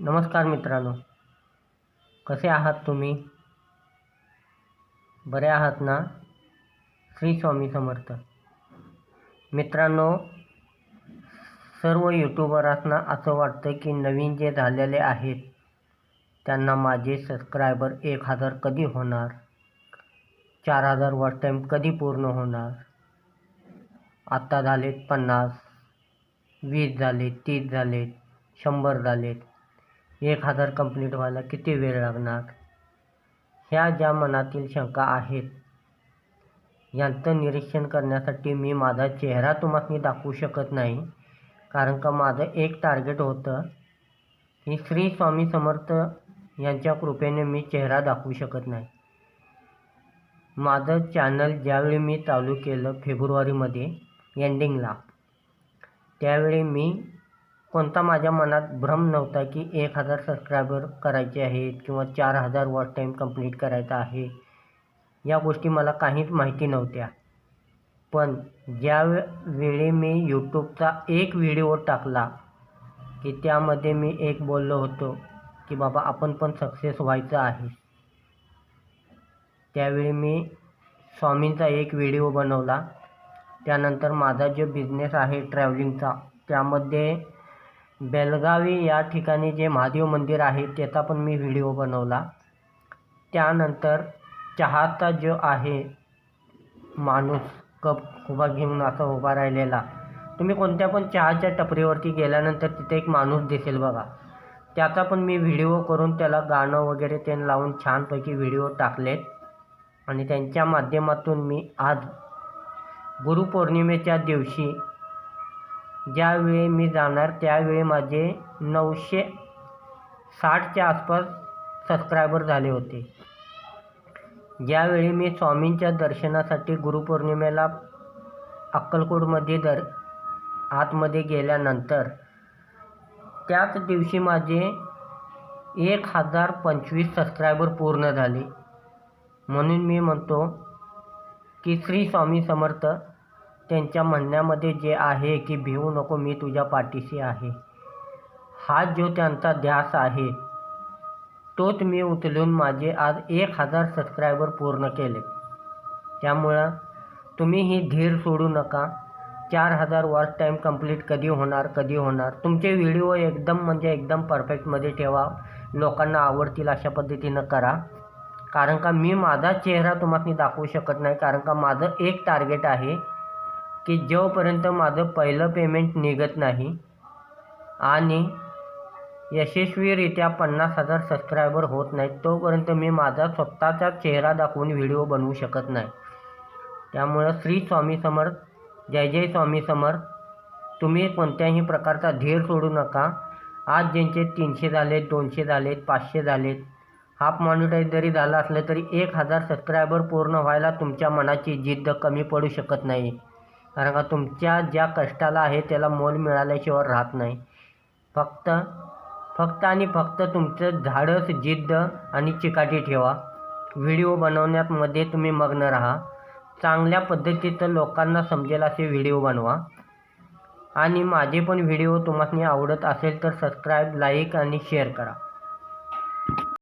नमस्कार मित्रांनो. कसे आहात तुम्ही? बरे आहात ना? श्री स्वामी समर्थ. मित्रांनो सर्व यूट्यूबरांना असं वाटतं की नवीन जे झालेले आहेत त्यांना माझे सबस्क्रायबर एक हजार कधी होणार? चार हजार वॉच टाईम कधी पूर्ण होणार? आत्ता झालेत पन्नास वीस झाले तीस झालेत शंभर झालेत. एक हजार कंप्लीट व्हायला किती वेळ लागणार? ह्या ज्या मनातील शंका आहेत यांचं निरीक्षण करण्यासाठी मी माझा चेहरा तुम्हाला दाखवू शकत नाही. कारण का माझं एक टार्गेट होतं की श्री स्वामी समर्थ यांच्या कृपेने मी चेहरा दाखवू शकत नाही. माझं चॅनल ज्यावेळी मी चालू केलं फेब्रुवारीमध्ये एंडिंगला त्यावेळी मी कोणता माझ्या मनात भ्रम नव्हता की एक हजार सबस्क्रायबर करायचे आहेत किंवा चार हजार वॉच टाईम कंप्लीट करायचा आहे? या गोष्टी मला काहीच माहिती नव्हत्या. पण ज्या वेळी मी यूट्यूबचा एक व्हिडिओ टाकला की त्यामध्ये मी एक बोललो होतो की बाबा आपण पण सक्सेस व्हायचं आहे. त्यावेळी मी स्वामींचा एक व्हिडिओ बनवला. त्यानंतर माझा जो बिझनेस आहे ट्रॅव्हलिंगचा त्यामध्ये बेलगावी या ठिकाणी जे महादेव मंदिर आहे त्याचा पण मी व्हिडिओ बनवला. त्यानंतर चहाचा जो आहे माणूस कप उभा घेऊन असा उभा राहिलेला. तुम्ही कोणत्या पण चहाच्या टपरीवरती गेल्यानंतर तिथे एक माणूस दिसेल बघा. त्याचा पण मी व्हिडिओ करून त्याला गाणं वगैरे ते लावून छानपैकी व्हिडिओ टाकलेत. आणि त्यांच्या माध्यमातून मी आज गुरुपौर्णिमेच्या दिवशी ज्यावेळी मी जाणार त्यावेळी माझे नऊशे साठच्या आसपास सबस्क्रायबर झाले होते. ज्यावेळी मी स्वामींच्या दर्शनासाठी गुरुपौर्णिमेला अक्कलकोटमध्ये दर आतमध्ये गेल्यानंतर त्याच दिवशी माझे एक हजार पंचवीस सबस्क्रायबर पूर्ण झाले. म्हणून मी म्हणतो की श्री स्वामी समर्थ त्यांच्या म्हणण्यामध्ये जे आहे की भिवू नको मी तुझ्या पाठीशी आहे. हा जो त्यांचा ध्यास आहे तोच मी उचलून माझे आज एक हजार सबस्क्रायबर पूर्ण केले. त्यामुळं तुम्ही ही धीर सोडू नका. चार हजार वॉच टाईम कंप्लीट कधी होणार कधी होणार. तुमचे व्हिडिओ एकदम म्हणजे एकदम परफेक्टमध्ये ठेवा. लोकांना आवडतील अशा पद्धतीनं करा. कारण का मी माझा चेहरा तुम्हाला दाखवू शकत नाही. कारण का माझं एक टार्गेट आहे की जोपर्यंत माझं पहिलं पेमेंट निघत नाही आणि यशस्वीरित्या पन्नास हजार सबस्क्रायबर होत नाहीत तोपर्यंत मी माझा स्वतःचा चेहरा दाखवून व्हिडिओ बनवू शकत नाही. त्यामुळं श्री स्वामी समर्थ जय जय स्वामी समर्थ. तुम्ही कोणत्याही प्रकारचा धीर सोडू नका. आज ज्यांचे तीनशे झालेत दोनशे झालेत पाचशे झालेत हाफ मॉनिटाईज जरी झालं असलं तरी एक हजार सबस्क्रायबर पूर्ण व्हायला तुमच्या मनाची जिद्द कमी पडू शकत नाही. कारण का तुमच्या ज्या कष्टाला आहे त्याला मोल मिळाल्याशिवाय राहत नाही. फक्त फक्त आणि फक्त तुमचं धाडस जिद्द आणि चिकाटी ठेवा. व्हिडिओ बनवण्यामध्ये तुम्ही मग्न राहा. चांगल्या पद्धतीचं लोकांना समजेल असे व्हिडिओ बनवा. आणि माझे पण व्हिडिओ तुम्हाला आवडत असेल तर सबस्क्राईब लाईक आणि शेअर करा.